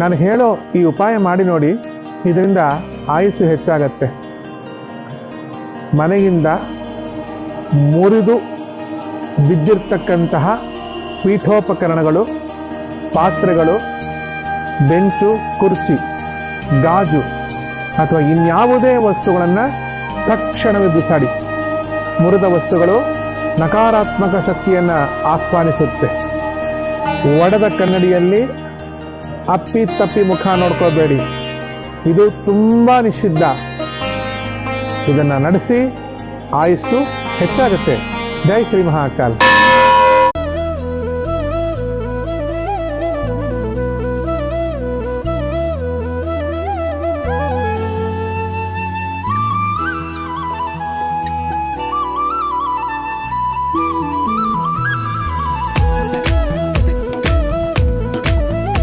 ನಾನು ಹೇಳೋ ಈ ಉಪಾಯ ಮಾಡಿ ನೋಡಿ, ಇದರಿಂದ ಆಯಸ್ಸು ಹೆಚ್ಚಾಗತ್ತೆ. ಮನೆಯಿಂದ ಮುರಿದು ಬಿದ್ದಿರ್ತಕ್ಕಂತಹ ಪೀಠೋಪಕರಣಗಳು, ಪಾತ್ರೆಗಳು, ಬೆಂಚು, ಕುರ್ಚಿ, ಗಾಜು ಅಥವಾ ಇನ್ಯಾವುದೇ ವಸ್ತುಗಳನ್ನು ತಕ್ಷಣವೇ ಬಿಸಾಡಿ. ಮುರಿದ ವಸ್ತುಗಳು ನಕಾರಾತ್ಮಕ ಶಕ್ತಿಯನ್ನು ಆಹ್ವಾನಿಸುತ್ತೆ. ಒಡೆದ ಕನ್ನಡಿಯಲ್ಲಿ ಅಪ್ಪಿ ತಪ್ಪಿ ಮುಖ ನೋಡ್ಕೋಬೇಡಿ. ಇದು ತುಂಬಾ ನಿಷಿದ್ಧ. ಇದನ್ನ ನಡೆಸಿ ಆಯಸ್ಸು ಹೆಚ್ಚಾಗುತ್ತೆ. ಜೈ ಶ್ರೀ ಮಹಾಕಾಲ್.